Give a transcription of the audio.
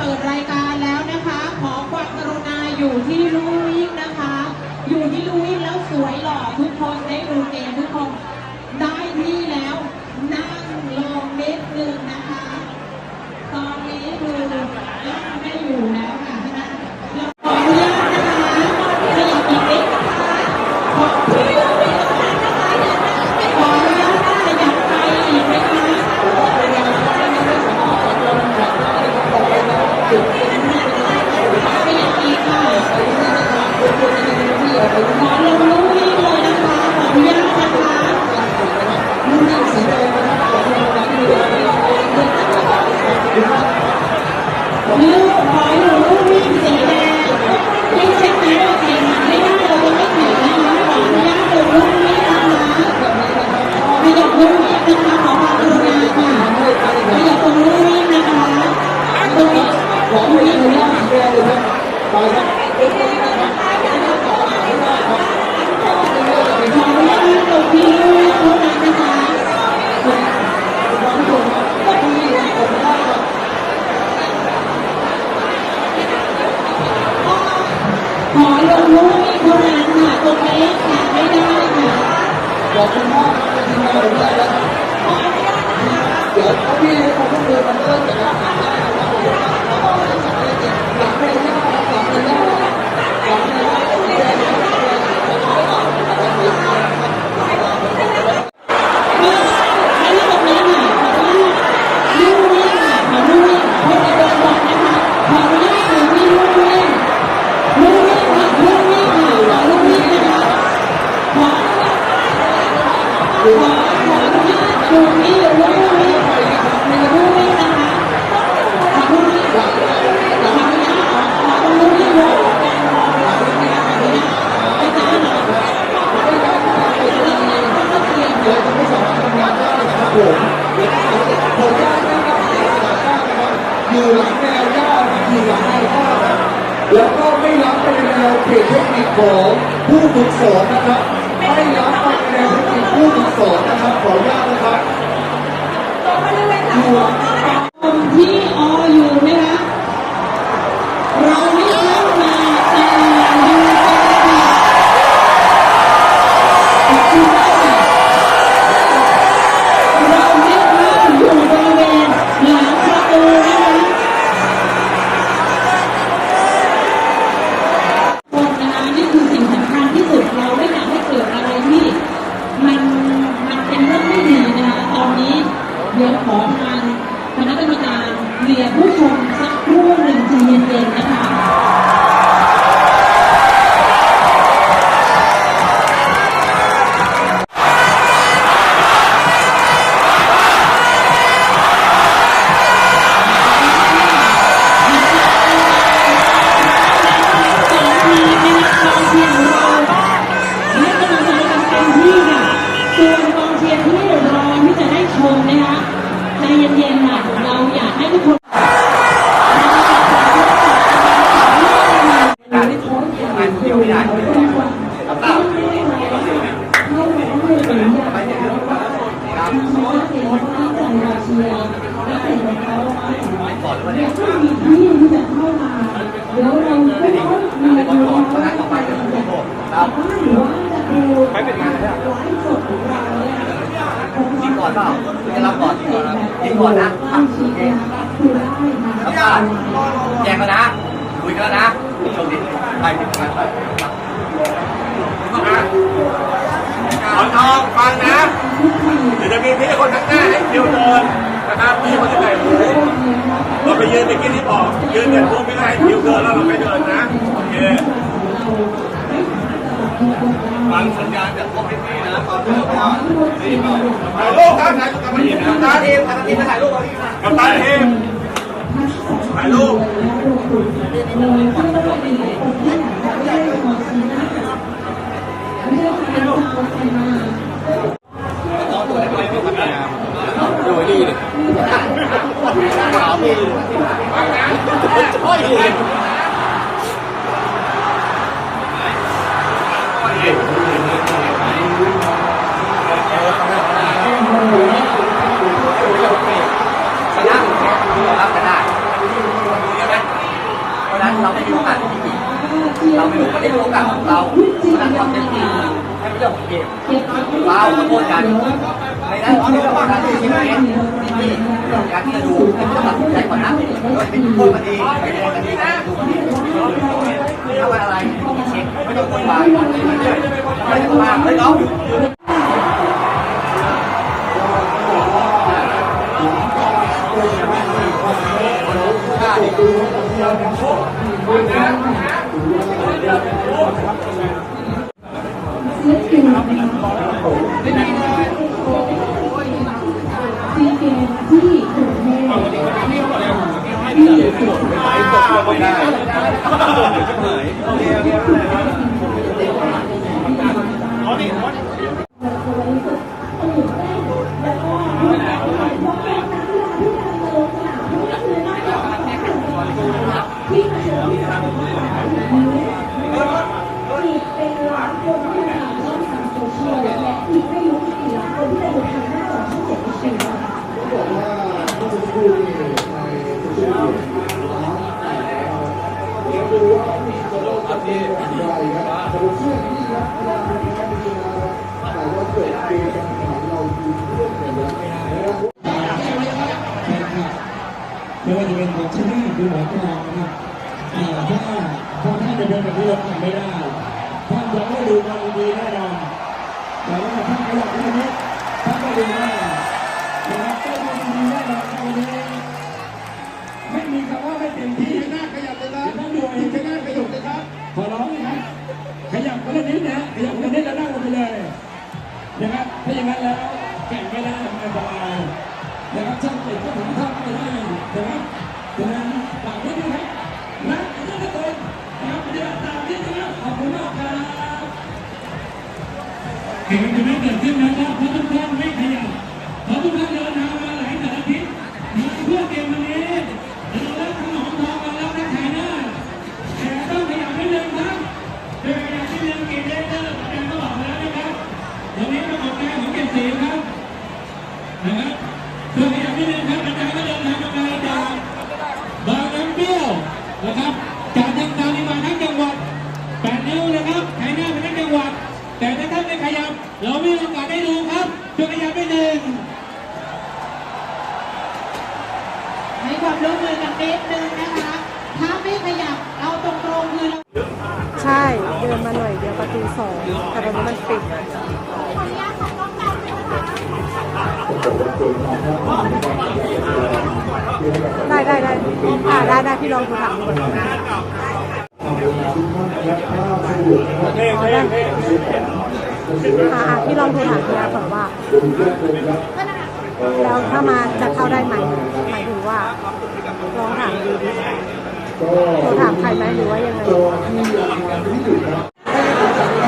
เปิดรายการ อยู่หลังแนวหน้าอยู่หลังแนวหน้าแล้วก็ไม่รับเป็นแนวเขตเทคนิคของผู้ฝึกสอนนะครับไม่รับ คู่ที่สองนะครับขออนุญาตนะครับ ไม่เป็นงานเลยยิงก่อนเปล่าจะรับก่อนยิงก่อนนะยิงก่อนนะแล้วก็แจกกันนะคุยกันแล้วนะโชคดี ไปถึงนั้นไปขอทองฟังนะเะจะมีพี่คนข้างหน้าให้คิวเดินนะครับพี่คนที่ใส่หูเรไปยืนไปกินที่บอกยืนเดินพวกไม่ได้ผิวเดินแล้วเราไปเดินนะโอเคฟังสัญญาณจากพวกพี่ๆนะตอนนี้ก็ถ่ายรูปครับถ่ายรูปกับมาหยิบนะตาเทมตาเทมจะถ่ายรูปกับพี่นะกับตาเทม ถ่ายรูปชนะเรารับกันได้ใช่ไหมเพราะฉะนั้นเราไม่มีโอกาสที่ดีเราไม่รู้ไม่ได้รู้โอกาสของเราเพราะฉะนั้นความเต็มที่ให้เป็นเรื่องของเกมเราขอโทษกันในนั้นที่เราการที่ใช่ไหมที่ การที่จะดูให้ต้องตัดสินใจก่อนนะโดยเป็นคนมาดีเป็นคนมาดีนะดูมาดีถ้าว่าอะไรเช็คไม่ต้องโวยวายไม่ต้องมาเฮ้ยน้องซี ไม่ว่าจะเป็นของชนะหรือหมอกรองนะครับอาถ้าถ้าท่านจะเดินแบบนี้เราทำไม่ได้ท่านจะไม่ดูมันดีแน่นอนแต่ว่าท่านขยับนิดนิดท่านก็ดูได้ ไม่มีคำว่าไม่เต็มที่ชนะขยับเลยครับท่านดูเองชนะขยับเลยครับ ขอร้องนะครับ ขยับคนละนิดนะ ขยับคนละนิดแล้วนั่งลงไปเลยนะครับ ถ้าอย่างนั้นแล้วแข่งไม่ได้ไม่สบายนะครับช่างติดก็ถึงท่าไม่ได้นะครับดังนั้นฝากนิดนึงครับรักกันทุกคนนะครับเดี๋ยวตามนิดนึงครับขอบคุณมากครับเการณ์จะไม่เกิดขึ้นนะครับเพราะทุกท่านไม่ขยับ แต่ตอนนี้มันปิดได้ได้ได้อ่าได้ได้พี่ลองโทรถามดูก่อนอ๋อได้อ่าพี่ลองโทรถามพี่นะก่อนว่า แล้วถ้ามาจะเข้าได้ไหมหมายถึงว่าลองถามดูดิโทรถามใครไหมหรือว่ายังไง